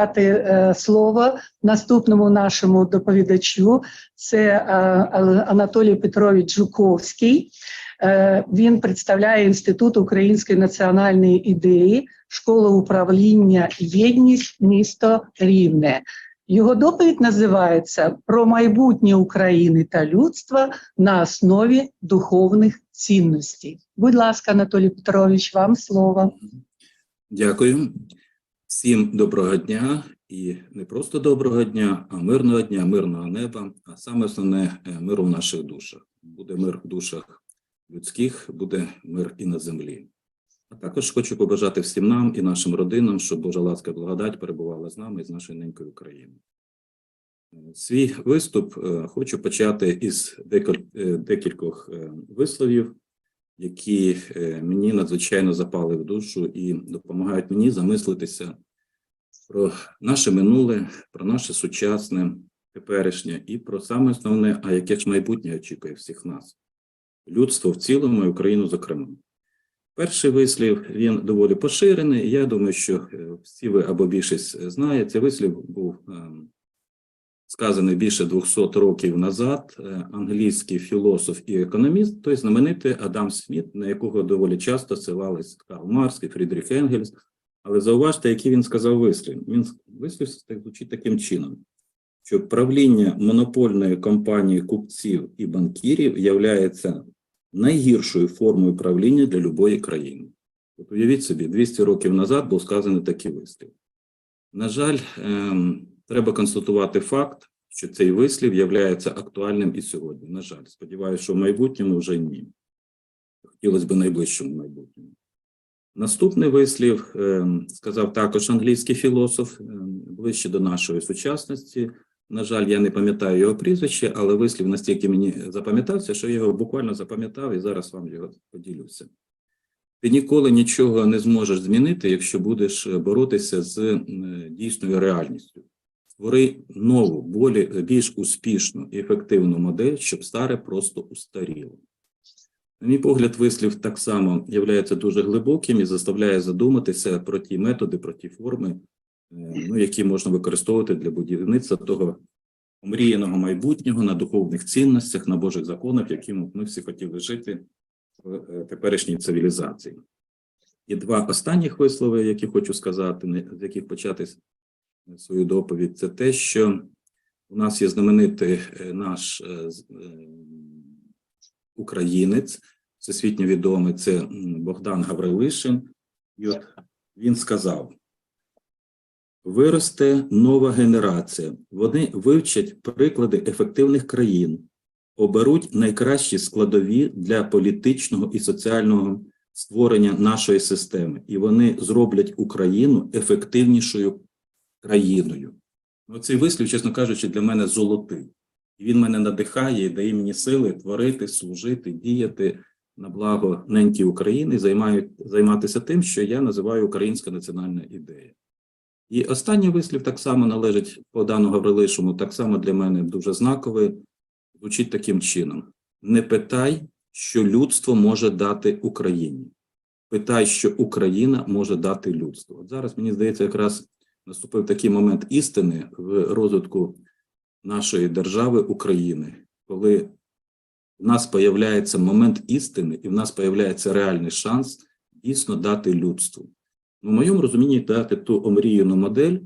дати е, слово наступному нашому доповідачу. Це е, Анатолій Петрович Жуковський. Е, Він представляє Інститут української національної ідеї, школа управління єдність, місто Рівне. Його доповідь називається Про майбутнє України та людства на основі духовних цінностей. Будь ласка, Анатолій Петрович, вам слово. Дякую. Всім доброго дня і не просто доброго дня, а мирного дня, мирного неба, а саме основне е, миру в наших душах. Буде мир в душах людських, буде мир і на землі. А також хочу побажати всім нам і нашим родинам, щоб Божа ласка благодать перебувала з нами і з нашою ненькою Україною. Свій виступ е, хочу почати із е, декількох е, висловів, які мені надзвичайно запали в душу і допомагають мені замислитися про наше минуле, про наше сучасне, теперішнє і про саме основне, а яке ж майбутнє очікує всіх нас, людство в цілому і Україну зокрема. Перший вислів він доволі поширений. Я думаю, що е, всі ви або більшість знає. Цей вислів був ем, сказаний більше 200 років назад. Е, Англійський філософ і економіст, той знаменитий Адам Сміт, на якого доволі часто ссилались Карл Маркс і Фрідріх Енгельс. Але зауважте, який він сказав вислів. Він вислів звучить таким чином, що правління монопольної компанії купців і банкірів являється найгіршою формою правління для любої країни. От уявіть собі, 200 років назад був сказаний такий вислів. На жаль, ем, треба констатувати факт, що цей вислів являється актуальним і сьогодні. На жаль, сподіваюся, що в майбутньому вже ні. Хотілося б найближчому майбутньому. Наступний вислів ем, сказав також англійський філософ, ем, ближче до нашої сучасності. На жаль, я не пам'ятаю його прізвище, але вислів настільки мені запам'ятався, що я його буквально запам'ятав і зараз вам його поділюся. Ти ніколи нічого не зможеш змінити, якщо будеш боротися з е, дійсною реальністю. Створи нову, більш успішну і ефективну модель, щоб старе просто устаріло. На мій погляд, вислів так само є дуже глибоким і заставляє задуматися про ті методи, про ті форми, ну, які можна використовувати для будівництва того омріяного майбутнього на духовних цінностях, на Божих законах, яким ми всі хотіли жити в е, теперішній цивілізації. І два останніх вислови, які хочу сказати, з яких почати свою доповідь, це те, що у нас є знаменитий е, наш е, е, українець, всесвітньо відомий, це Богдан Гаврилишин. І от він сказав: виросте нова генерація. Вони вивчать приклади ефективних країн, оберуть найкращі складові для політичного і соціального створення нашої системи, і вони зроблять Україну ефективнішою країною. Ну, цей вислів, чесно кажучи, для мене золотий. І він мене надихає і дає мені сили творити, служити, діяти на благо неньки України, займаю, займатися тим, що я називаю українська національна ідея. І останній вислів так само належить Богдану Гаврилишому, так само для мене дуже знаковий, звучить таким чином: не питай, що людство може дати Україні. Питай, що Україна може дати людству. От зараз мені здається, якраз наступив такий момент істини в розвитку нашої держави України, коли в нас появляється момент істини, і в нас появляється реальний шанс дійсно дати людству. В моєму розумінні дати ту омріяну модель,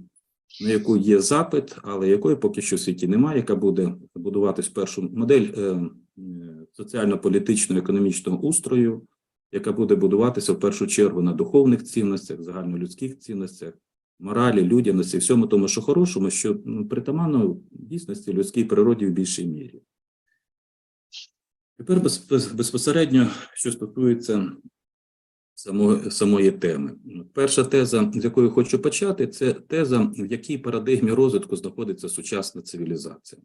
на яку є запит, але якої поки що в світі немає, яка буде будуватись першу модель е, е, соціально-політичного економічного устрою, яка буде будуватися в першу чергу на духовних цінностях, загальнолюдських цінностях, моралі, людяності, всьому тому, що хорошому, що ну, притаманно дійсності людській природі в більшій мірі. Тепер без- без- безпосередньо, що стосується самої, самої теми. Перша теза, з якої хочу почати, це теза, в якій парадигмі розвитку знаходиться сучасна цивілізація.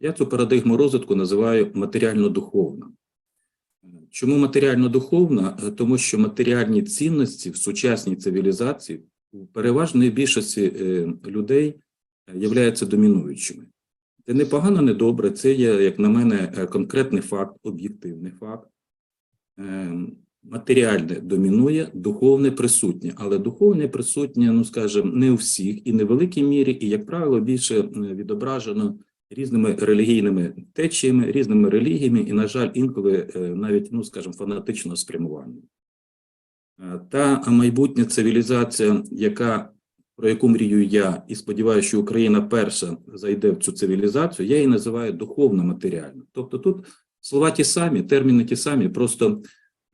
Я цю парадигму розвитку називаю матеріально-духовна. Чому матеріально-духовна? Тому що матеріальні цінності в сучасній цивілізації у переважної більшості е, людей являються домінуючими. Це не погано, не добре. Це є, як на мене, е, конкретний факт, об'єктивний факт. Матеріальне домінує, духовне присутнє, але духовне присутнє, ну скажімо, не у всіх і не в великій мірі, і, як правило, більше е, відображено різними релігійними течіями, різними релігіями, і, на жаль, інколи е, навіть, ну скажімо, фанатичного спрямування. Е, Та майбутня цивілізація, яка про яку мрію я, і сподіваюся, що Україна перша зайде в цю цивілізацію, я її називаю духовно матеріальна. Тобто тут слова ті самі, терміни ті самі, просто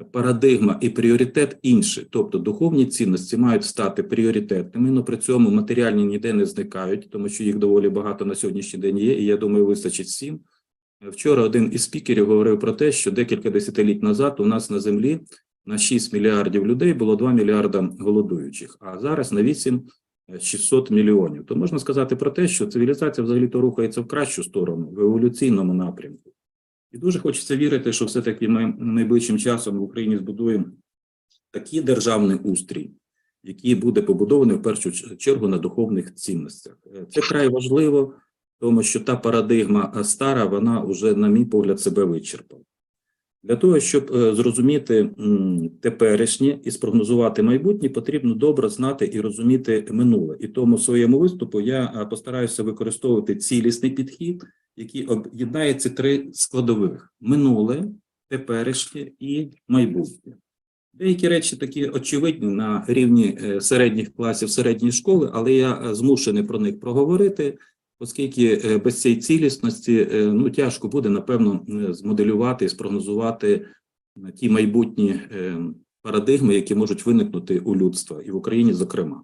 парадигма і пріоритет інший. Тобто духовні цінності мають стати пріоритетними, але при цьому матеріальні ніде не зникають, тому що їх доволі багато на сьогоднішній день є, і я думаю, вистачить всім. Вчора один із спікерів говорив про те, що декілька десятиліть назад у нас на землі на 6 мільярдів людей було 2 мільярда голодуючих, а зараз на 8 600 мільйонів. То можна сказати про те, що цивілізація взагалі то рухається в кращу сторону, в еволюційному напрямку. І дуже хочеться вірити, що все-таки ми найближчим часом в Україні збудуємо такий державний устрій, який буде побудований в першу чергу на духовних цінностях. Е, Це край важливо, тому що та парадигма е, стара, вона вже, на мій погляд, себе вичерпала. Для того, щоб е, зрозуміти теперішнє і спрогнозувати майбутнє, потрібно добре знати і розуміти минуле. І тому в своєму виступу я постараюся використовувати цілісний підхід, який об'єднає ці три складових: минуле, теперішнє і майбутнє. Деякі речі такі очевидні на рівні е, середніх класів середньої школи, але я е, змушений про них проговорити, оскільки е, без цієї цілісності ну, тяжко буде, напевно, змоделювати і спрогнозувати ті майбутні е, парадигми, які можуть виникнути у людства і в Україні, зокрема.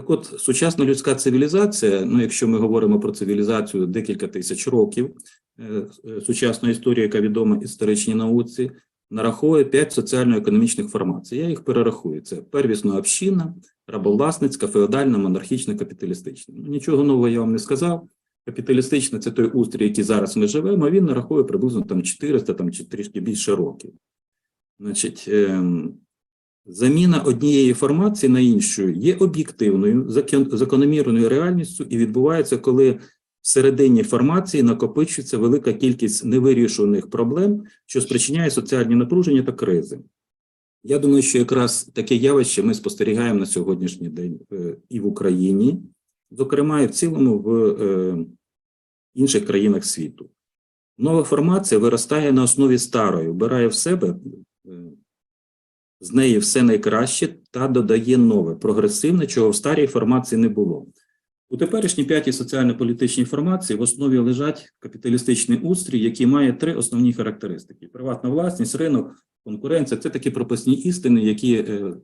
Так от, сучасна людська цивілізація, ну, якщо ми говоримо про цивілізацію декілька тисяч років, е, е, сучасної історії, яка відома історичній науці, нараховує п'ять соціально-економічних формацій. Я їх перерахую. Це первісна община, рабовласницька, феодальна, монархічна, капіталістична. Ну, Нічого нового я вам не сказав. Капіталістична це той устрій, який зараз ми живемо, він нараховує приблизно там 400 там, чи трішки більше років. Значить, ем, заміна однієї формації на іншу є об'єктивною, закономірною реальністю і відбувається, коли всередині формації накопичується велика кількість невирішуваних проблем, що спричиняє соціальні напруження та кризи. Я думаю, що якраз таке явище ми спостерігаємо на сьогоднішній день е, і в Україні, зокрема, і в цілому в е, інших країнах світу. Нова формація виростає на основі старої, вбирає в себе з неї все найкраще та додає нове, прогресивне, чого в старій формації не було. У теперішній п'ятій соціально-політичній формації в основі лежать капіталістичний устрій, який має три основні характеристики: приватна власність, ринок, конкуренція це такі прописні істини, які е, е,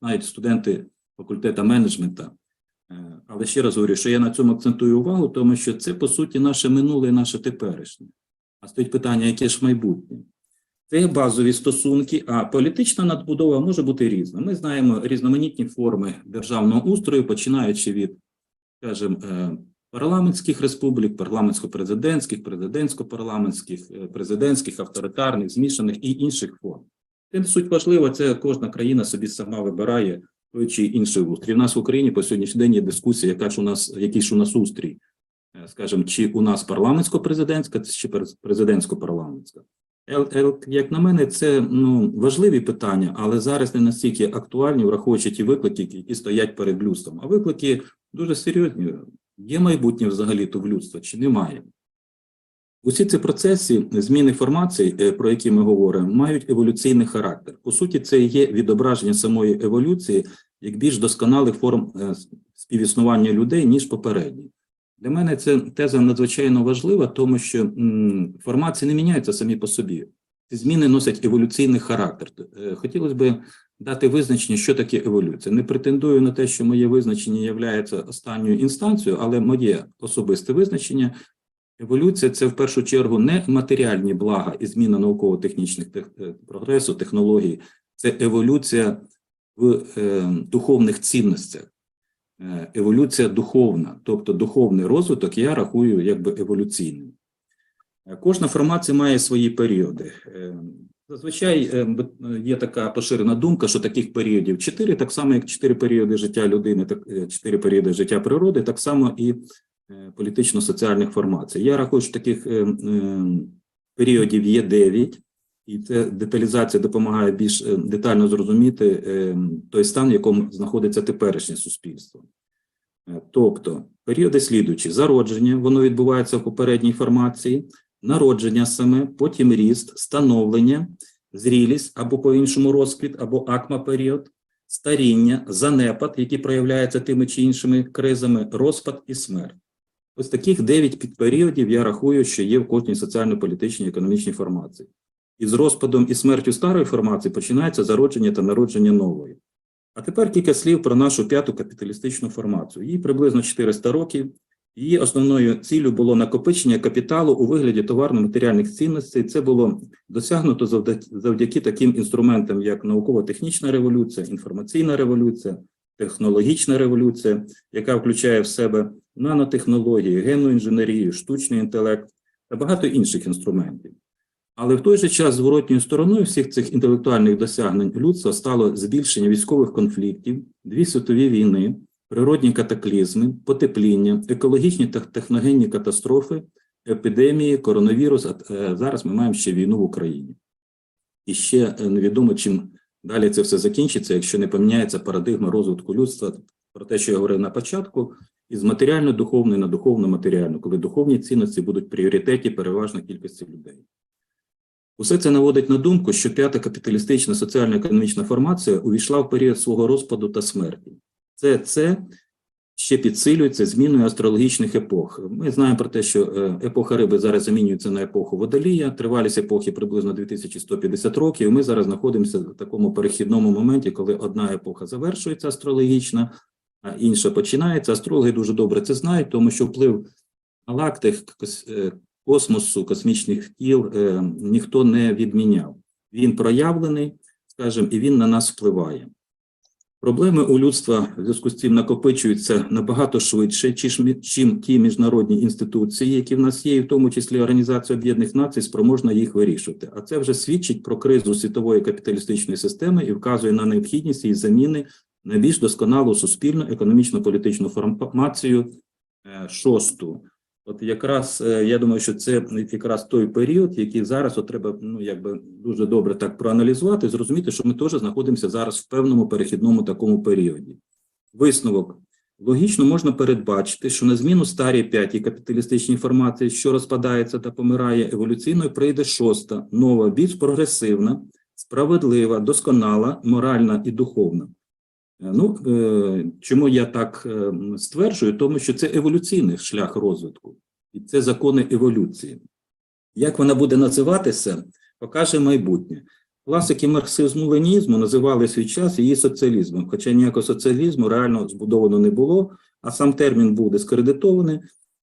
знають студенти факультету менеджмента. Е, Але ще раз говорю, що я на цьому акцентую увагу, тому що це по суті наше минуле і наше теперішнє. А стоїть питання, яке ж майбутнє? Це базові стосунки, а політична надбудова може бути різна. Ми знаємо різноманітні форми державного устрою, починаючи від, скажімо, е, парламентських республік, парламентсько-президентських, президентсько-парламентських, е, президентських, авторитарних, змішаних і інших форм. Це не суть важливо, це кожна країна собі сама вибирає той чи інший устрій. У нас в Україні по сьогоднішній день є дискусія, яка ж у нас, який ж у нас устрій, Е, скажімо, чи у нас парламентсько-президентська, чи президентсько-парламентська. Е, е, Як на мене, це ну, важливі питання, але зараз не настільки актуальні, враховуючи ті виклики, які стоять перед людством. А виклики дуже серйозні. Є майбутнє взагалі то в людства чи немає? Усі ці процеси зміни формацій, е, про які ми говоримо, мають еволюційний характер. По суті, це є відображення самої еволюції як більш досконалих форм співіснування людей, ніж попередні. Для мене ця теза надзвичайно важлива, тому що формації не міняються самі по собі. Ці зміни носять еволюційний характер. Е, Хотілося б дати визначення, що таке еволюція. Не претендую на те, що моє визначення є останньою інстанцією, але моє особисте визначення еволюція це в першу чергу не матеріальні блага і зміна науково-технічних тех- е, прогресу, технологій, це еволюція в е, духовних цінностях. Е, еволюція духовна, тобто духовний розвиток я рахую якби еволюційним. Е, Кожна формація має свої періоди. Е, Зазвичай є така поширена думка, що таких періодів чотири, так само як чотири періоди життя людини, так чотири періоди життя природи, так само і політично-соціальних формацій. Я рахую, що таких е, е, періодів є 9, і це деталізація допомагає більш е, детально зрозуміти е, той стан, в якому знаходиться теперішнє суспільство. Е, Тобто, періоди слідуючі: зародження, воно відбувається в попередній формації, народження саме, потім ріст, становлення, зрілість або по-іншому розквіт, або акма-період, старіння, занепад, які проявляються тими чи іншими кризами, розпад і смерть. Ось таких дев'ять підперіодів я рахую, що є в кожній соціально-політичній економічній формації. І з розпадом і смертю старої формації починається зародження та народження нової. А тепер кілька слів про нашу п'яту капіталістичну формацію. Їй приблизно 400 років. Її основною ціллю було накопичення капіталу у вигляді товарно-матеріальних цінностей. Це було досягнуто завдяки, таким інструментам, як науково-технічна революція, інформаційна революція, технологічна революція, яка включає в себе нанотехнології, генну інженерію, штучний інтелект та багато інших інструментів. Але в той же час зворотньою стороною всіх цих інтелектуальних досягнень людства стало збільшення військових конфліктів, дві світові війни, природні катаклізми, потепління, екологічні та техногенні катастрофи, епідемії, коронавірус. Е, зараз ми маємо ще війну в Україні. І ще е, невідомо, чим далі це все закінчиться, якщо не поміняється парадигма розвитку людства про те, що я говорив на початку, із матеріально-духовної на духовно-матеріальну, коли духовні цінності будуть в пріоритеті переважно кількості людей. Усе це наводить на думку, що п'ята капіталістична соціально-економічна формація увійшла в період свого розпаду та смерті. Це, це ще підсилюється зміною астрологічних епох. Ми знаємо про те, що е, епоха риби зараз замінюється на епоху водолія, тривалість епохи приблизно 2150 років. Ми зараз знаходимося в такому перехідному моменті, коли одна епоха завершується астрологічна, а інша починається. Астрологи дуже добре це знають, тому що вплив галактик, е, космосу, космічних тіл е, ніхто не відміняв. Він проявлений, скажімо, і він на нас впливає. Проблеми у людства в зв'язку з цим накопичуються набагато швидше, чим, ті міжнародні інституції, які в нас є, і в тому числі Організація Об'єднаних Націй, спроможна їх вирішувати. А це вже свідчить про кризу світової капіталістичної системи і вказує на необхідність її заміни на більш досконалу суспільну економічно-політичну формацію е, шосту. От якраз е, я думаю, що це якраз той період, який зараз от треба ну якби дуже добре так проаналізувати, зрозуміти, що ми теж знаходимося зараз в певному перехідному такому періоді. Висновок логічно можна передбачити, що на зміну старій п'ятій капіталістичній формації, що розпадається та помирає еволюційно, прийде шоста, нова, більш прогресивна, справедлива, досконала, моральна і духовна. Е, Ну, е, чому я так е, стверджую? Тому що це еволюційний шлях розвитку, і це закони еволюції. Як вона буде називатися, покаже майбутнє. Класики марксизму ленізму називали свій час її соціалізмом, хоча ніякого соціалізму реально збудовано не було, а сам термін був дискредитований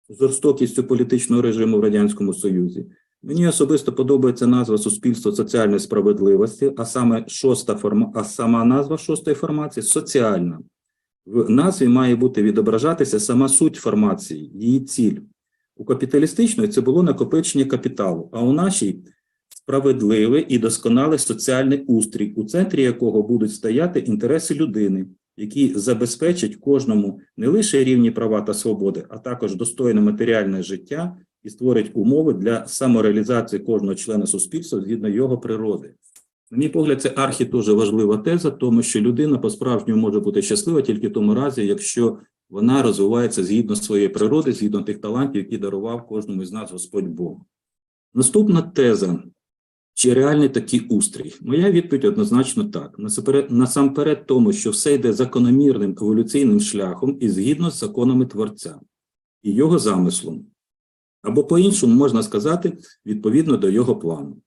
жорстокістю політичного режиму в Радянському Союзі. Мені особисто подобається назва суспільство соціальної справедливості, а саме шоста форма, а сама назва шостої формації соціальна. В назві має бути відображатися сама суть формації, її ціль. У капіталістичної це було накопичення капіталу, а у нашій справедливий і досконалий соціальний устрій, у центрі якого будуть стояти інтереси людини, які забезпечать кожному не лише рівні права та свободи, а також достойне матеріальне життя і створить умови для самореалізації кожного члена суспільства згідно його природи. На мій погляд, це архі дуже важлива теза, тому що людина по-справжньому може бути щаслива тільки в тому разі, якщо вона розвивається згідно своєї природи, згідно тих талантів, які дарував кожному з нас Господь Бог. Наступна теза. Чи реальний такий устрій? Моя відповідь однозначно так. Насамперед тому, що все йде закономірним еволюційним шляхом і згідно з законами Творця і його замислом. Або по-іншому можна сказати, відповідно до його плану.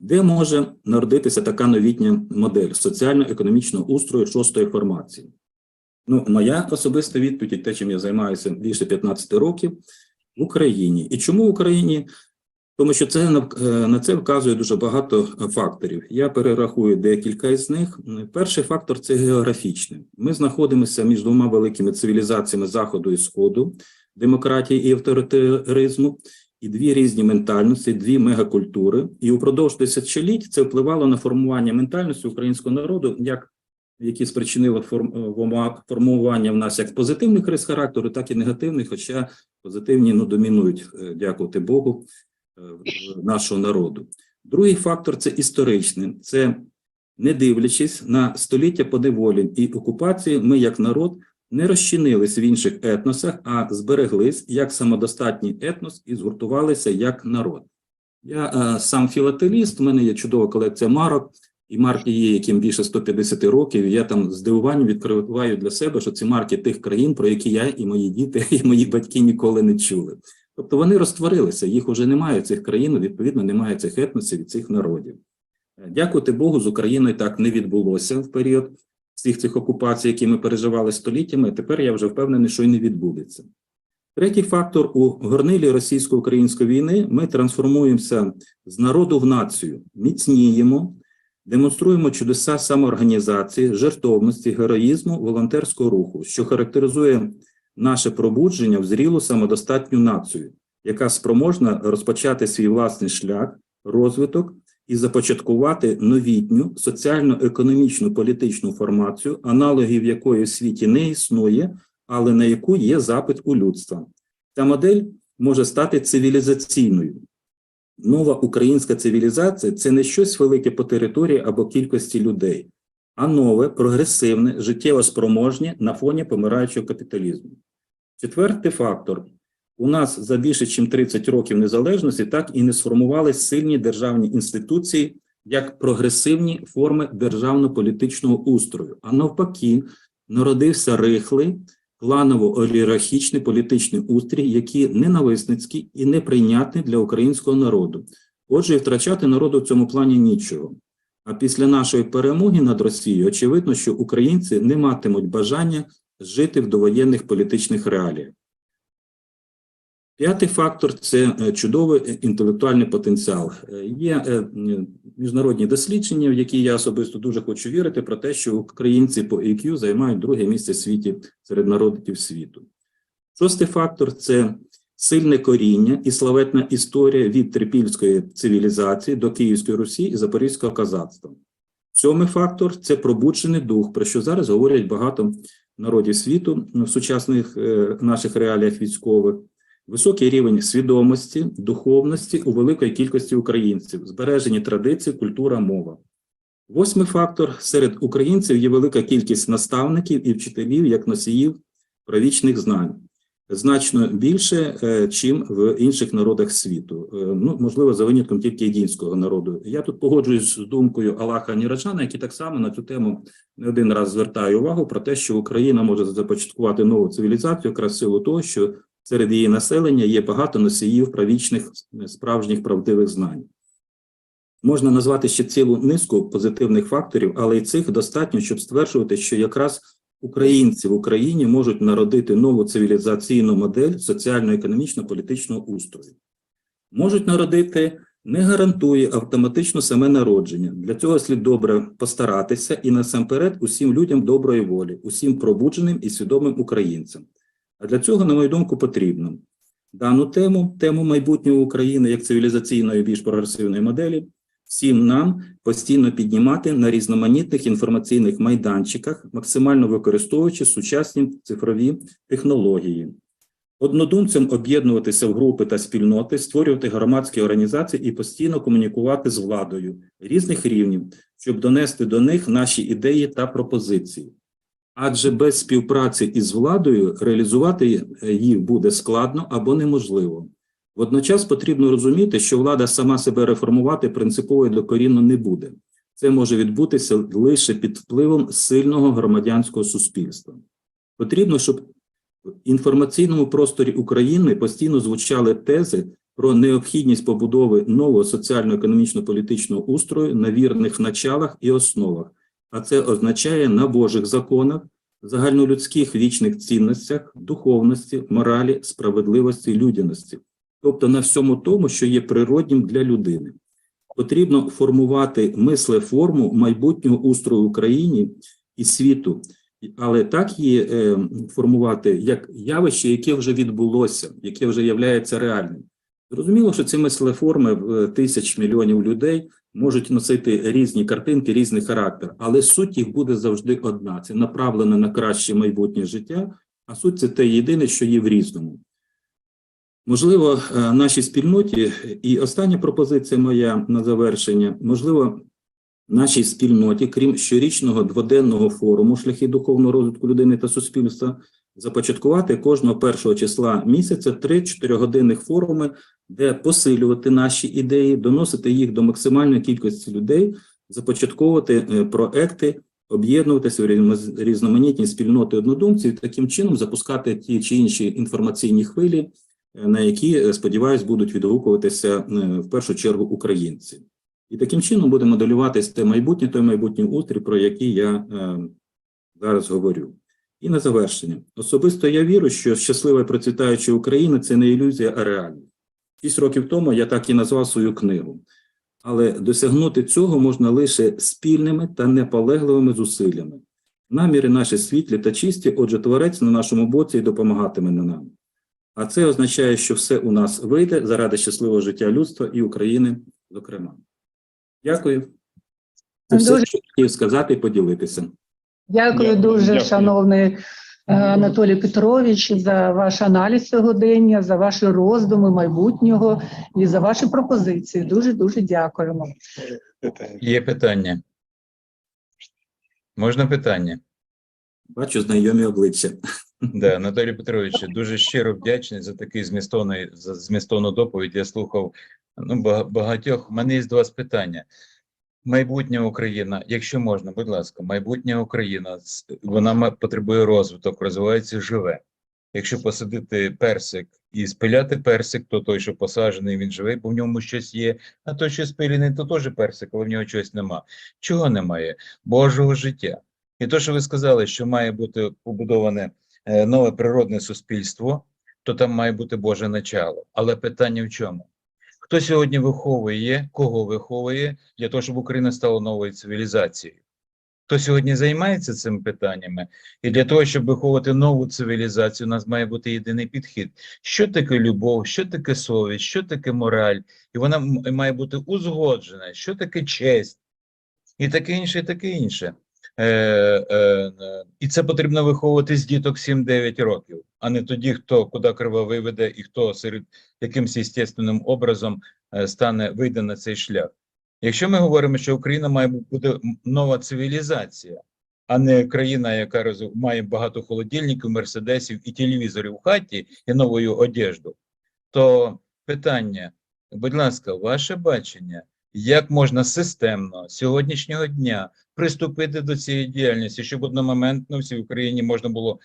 Де може народитися така новітня модель соціально-економічного устрою шостої формації? Ну, моя особиста відповідь, те, чим я займаюся більше 15 років, в Україні. І чому в Україні? Тому що це е, на це вказує дуже багато факторів. Я перерахую декілька із них. Перший фактор це географічний. Ми знаходимося між двома великими цивілізаціями Заходу і Сходу, демократії і авторитаризму, і дві різні ментальності, дві мегакультури. І упродовж тисячоліть це впливало на формування ментальності українського народу як які спричинили е, формування в нас як позитивних рис характеру, так і негативних, хоча позитивні ну, домінують, е, дякувати Богу, е, нашого народу. Другий фактор це історичний. Це не дивлячись на століття поневолень і окупації, ми як народ не розчинились в інших етносах, а збереглись як самодостатній етнос і згуртувалися як народ. Я е, сам філателіст, в мене є чудова колекція марок, і марки є, яким більше 150 років. Я там з здивуванням відкриваю для себе, що ці марки тих країн, про які я і мої діти, і мої батьки ніколи не чули. Тобто вони розтворилися, їх уже немає цих країн, відповідно, немає цих етносів і цих народів. Дякувати Богу, з Україною так не відбулося в період всіх цих окупацій, які ми переживали століттями. Тепер я вже впевнений, що й не відбудеться. Третій фактор у горнилі російсько-української війни ми трансформуємося з народу в націю, міцніємо, демонструємо чудеса самоорганізації, жертовності, героїзму, волонтерського руху, що характеризує наше пробудження в зрілу самодостатню націю, яка спроможна розпочати свій власний шлях, розвиток і започаткувати новітню соціально-економічну політичну формацію, аналогів якої в світі не існує, але на яку є запит у людства. Ця модель може стати цивілізаційною. Нова українська цивілізація це не щось велике по території або кількості людей, а нове, прогресивне, життєво спроможне на фоні помираючого капіталізму. Четвертий фактор. У нас за більше ніж 30 років незалежності так і не сформувались сильні державні інституції як прогресивні форми державно-політичного устрою, а навпаки, народився рихлий, кланово-олігархічний політичний устрій, який ненависницький і неприйнятний для українського народу. Отже, і втрачати народу в цьому плані нічого. А після нашої перемоги над Росією очевидно, що українці не матимуть бажання жити в довоєнних політичних реаліях. П'ятий фактор це е, чудовий е, інтелектуальний потенціал. Е, Є міжнародні дослідження, в які я особисто дуже хочу вірити, про те, що українці по IQ займають друге місце в світі серед народів світу. Шостий фактор це сильне коріння і славетна історія від трипільської цивілізації до Київської Русі і Запорізького казацтва. Сьомий фактор це пробуджений дух, про що зараз говорять багато народів світу в сучасних наших реаліях військових. Високий рівень свідомості, духовності у великої кількості українців, збережені традиції, культура, мова. Восьмий фактор серед українців є велика кількість наставників і вчителів як носіїв правічних знань, значно більше, е, чим в інших народах світу. Е, Ну, можливо, за винятком тільки індійського народу. Я тут погоджуюсь з думкою Аллаха Ніраджана, який так само на цю тему не один раз звертає увагу про те, що Україна може започаткувати нову цивілізацію, якраз силу того, що серед її населення є багато носіїв правічних справжніх правдивих знань. Можна назвати ще цілу низку позитивних факторів, але і цих достатньо, щоб стверджувати, що якраз українці в Україні можуть народити нову цивілізаційну модель соціально-економічно-політичного устрою. Можуть народити не гарантує автоматично саме народження. Для цього слід добре постаратися і насамперед усім людям доброї волі, усім пробудженим і свідомим українцям. А для цього, на мою думку, потрібно дану тему, тему майбутнього України як цивілізаційної більш прогресивної моделі, всім нам постійно піднімати на різноманітних інформаційних майданчиках, максимально використовуючи сучасні цифрові технології. Однодумцям об'єднуватися в групи та спільноти, створювати громадські організації і постійно комунікувати з владою різних рівнів, щоб донести до них наші ідеї та пропозиції. Адже без співпраці із владою реалізувати їх буде складно або неможливо. Водночас потрібно розуміти, що влада сама себе реформувати принципово і докорінно не буде. Це може відбутися лише під впливом сильного громадянського суспільства. Потрібно, щоб в інформаційному просторі України постійно звучали тези про необхідність побудови нового соціально-економічно-політичного устрою на вірних началах і основах, а це означає на Божих законах, загальнолюдських вічних цінностях, духовності, моралі, справедливості людяності, тобто на всьому тому, що є природнім для людини. Потрібно формувати мислеформу майбутнього устрою в Україні і світу, але так її е, формувати як явище, яке вже відбулося, яке вже є реальним. Зрозуміло, що ці мислеформи в тисяч мільйонів людей можуть носити різні картинки, різний характер, але суть їх буде завжди одна: це направлено на краще майбутнє життя, а суть це те єдине, що є в різному. Можливо, е, нашій спільноті, і остання пропозиція моя на завершення, можливо, нашій спільноті, крім щорічного дводенного форуму шляхи духовного розвитку людини та суспільства, започаткувати кожного першого числа місяця 3-4 годинних форуми, де посилювати наші ідеї, доносити їх до максимальної кількості людей, започатковувати е, проекти, об'єднуватися в різно- різноманітні спільноти однодумців, таким чином запускати ті чи інші інформаційні хвилі, е, на які, е, сподіваюсь, будуть відгукуватися в першу чергу українці. І таким чином буде моделюватись те майбутнє, той майбутній устрій, про який я зараз говорю. І на завершення. Особисто я вірю, що щаслива і процвітаюча Україна це не ілюзія, а реальність. Шість років тому я так і назвав свою книгу. Але досягнути цього можна лише спільними та неполегливими зусиллями. Наміри наші світлі та чисті, отже, творець на нашому боці і допомагатиме на нам. А це означає, що все у нас вийде заради щасливого життя людства і України, зокрема. Дякую. Це все, що хотів сказати і поділитися. Дякую Дякую, дуже, дякую. шановний е, Анатолій Петрович, за ваш аналіз сьогодення, за ваші роздуми майбутнього і за ваші пропозиції. Дуже дуже дякуємо. Є питання. Можна питання? Бачу знайомі обличчя. Да, Анатолій Петрович, дуже щиро вдячний за такий змістовний за змістовну доповідь. Я слухав ну, багатьох. У мене є до вас питання. Майбутня Україна, якщо можна, будь ласка, майбутня Україна, вона потребує розвиток, розвивається, живе. Якщо посадити персик і спиляти персик, то той, що посаджений, він живий, бо в ньому щось є. А той, що спилений, то теж персик, але в нього чогось нема. Чого немає? Божого життя. І то, що ви сказали, що має бути побудоване е, нове природне суспільство, то там має бути Боже начало. Але питання в чому? Хто сьогодні виховує, кого виховує для того, щоб Україна стала новою цивілізацією? Хто сьогодні займається цими питаннями? І для того, щоб виховувати нову цивілізацію, у нас має бути єдиний підхід. Що таке любов, що таке совість, що таке мораль? І вона має бути узгоджена, що таке честь, і таке інше, і таке інше. Е, е, е, і це потрібно виховувати з діток 7-9 років, а не тоді, хто куди крива виведе і хто серед якимось естественним образом е, стане вийде на цей шлях. Якщо ми говоримо, що Україна має бути нова цивілізація, а не країна, яка має багато холодильників, мерседесів і телевізорів у хаті і новою одежду, то питання, будь ласка, ваше бачення, як можна системно сьогоднішнього дня приступити до цієї діяльності, щоб одномоментно всій Україні можна було,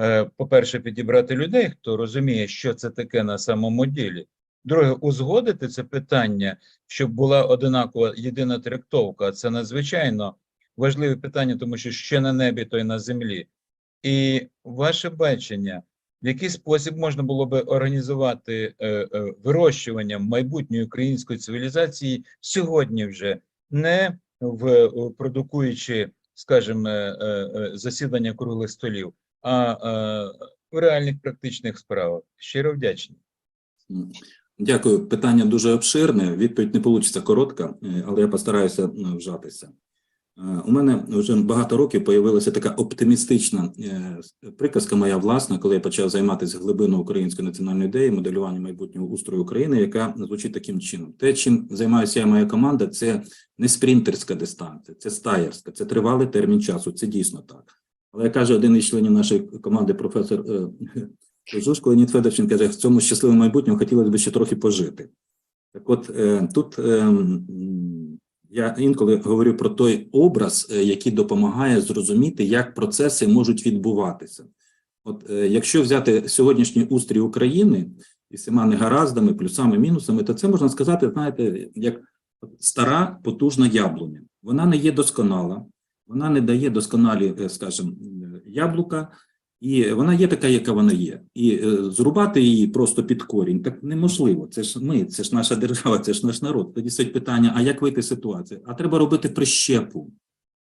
е, по-перше, підібрати людей, хто розуміє, що це таке на самому ділі. Друге, узгодити це питання, щоб була одинакова єдина трактовка. Це надзвичайно важливе питання, тому що що на небі, то й на землі. І ваше бачення, в який спосіб можна було би організувати е, е, вирощування майбутньої української цивілізації сьогодні вже, не в продукуючи, скажімо, е, засідання круглих столів, а в реальних практичних справах. Щиро вдячний. Дякую. Питання дуже обширне. Відповідь не вийде коротка, але я постараюся вжатися. Е, У мене вже багато років появилася така оптимістична е, приказка моя власна, коли я почав займатися глибиною української національної ідеї, моделювання майбутнього устрою України, яка звучить таким чином: те, чим займаюся я і моя команда, це не спринтерська дистанція, це стаєрська, це тривалий термін часу. Це дійсно так. Але як каже один із членів нашої команди, професор е, Жушко Леонід Федорович, він каже, в цьому щасливому майбутньому хотілося б ще трохи пожити. Так от тут е, м, я інколи говорю про той образ, е, який допомагає зрозуміти, як процеси можуть відбуватися. От е, якщо взяти сьогоднішній устрій України із всіма негараздами, плюсами, мінусами, то це можна сказати, знаєте, як стара потужна яблуня. Вона не є досконала, вона не дає досконалі, е, скажімо, яблука, і вона є така, яка вона є. І е, зрубати її просто під корінь так неможливо. Це ж ми, це ж наша держава, це ж наш народ. Тоді стоїть питання: а як вийти з ситуації? А треба робити прищепу.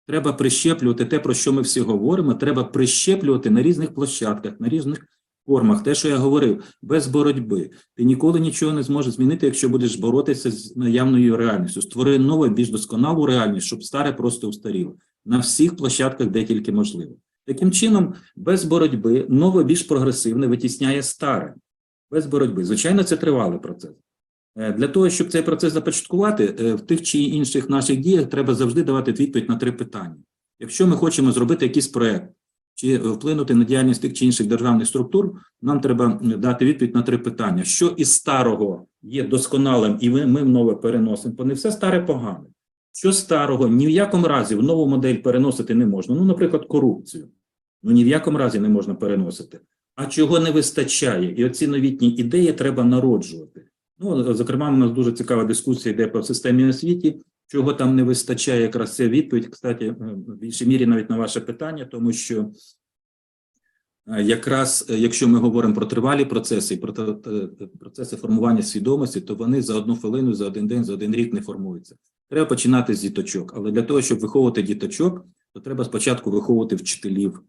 Треба прищеплювати те, про що ми всі говоримо. Треба прищеплювати на різних площадках, на різних формах, те, що я говорив, без боротьби. Ти ніколи нічого не зможеш змінити, якщо будеш боротися з наявною реальністю. Створи нову, більш досконалу реальність, щоб старе просто устаріло на всіх площадках, де тільки можливо. Таким чином, без боротьби нове більш прогресивне витісняє старе. Без боротьби. Звичайно, це тривалий процес. Е, Для того, щоб цей процес започаткувати, е, в тих чи інших наших діях треба завжди давати відповідь на три питання. Якщо ми хочемо зробити якийсь проект чи вплинути на діяльність тих чи інших державних структур, нам треба дати відповідь на три питання: що із старого є досконалим, і ми, в нове переносимо, бо не все старе погане. Що старого ні в якому разі в нову модель переносити не можна. Ну, наприклад, корупцію. Ну ні в якому разі не можна переносити. А чого не вистачає? І оці новітні ідеї треба народжувати. Ну, зокрема, у нас дуже цікава дискусія йде по системі освіті. Чого там не вистачає, якраз це відповідь, кстати, е, в більшій мірі навіть на ваше питання, тому що якраз е, якщо ми говоримо про тривалі процеси, про процеси формування свідомості, то вони за одну хвилину, за один день, за один рік не формуються. Треба починати з діточок. Але для того, щоб виховувати діточок, то треба спочатку виховувати вчителів,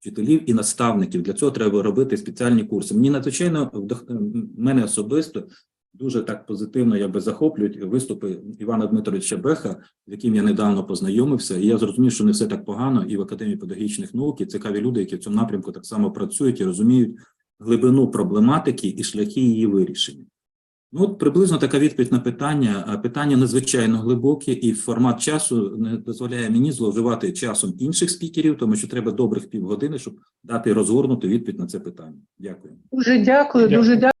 вчителів і наставників. Для цього треба робити спеціальні курси. Мені надзвичайно мене особисто дуже так позитивно якби захоплюють виступи Івана Дмитровича Беха, з яким я недавно познайомився, і я зрозумів, що не все так погано, і в Академії педагогічних наук, і цікаві люди, які в цьому напрямку так само працюють і розуміють глибину проблематики і шляхи її вирішення. Ну, от приблизно така відповідь на питання. Питання надзвичайно глибокі, і формат часу не дозволяє мені зловживати часом інших спікерів, тому що треба добрих півгодини, щоб дати розгорнуту відповідь на це питання. Дякую. Дуже дякую, дуже дякую.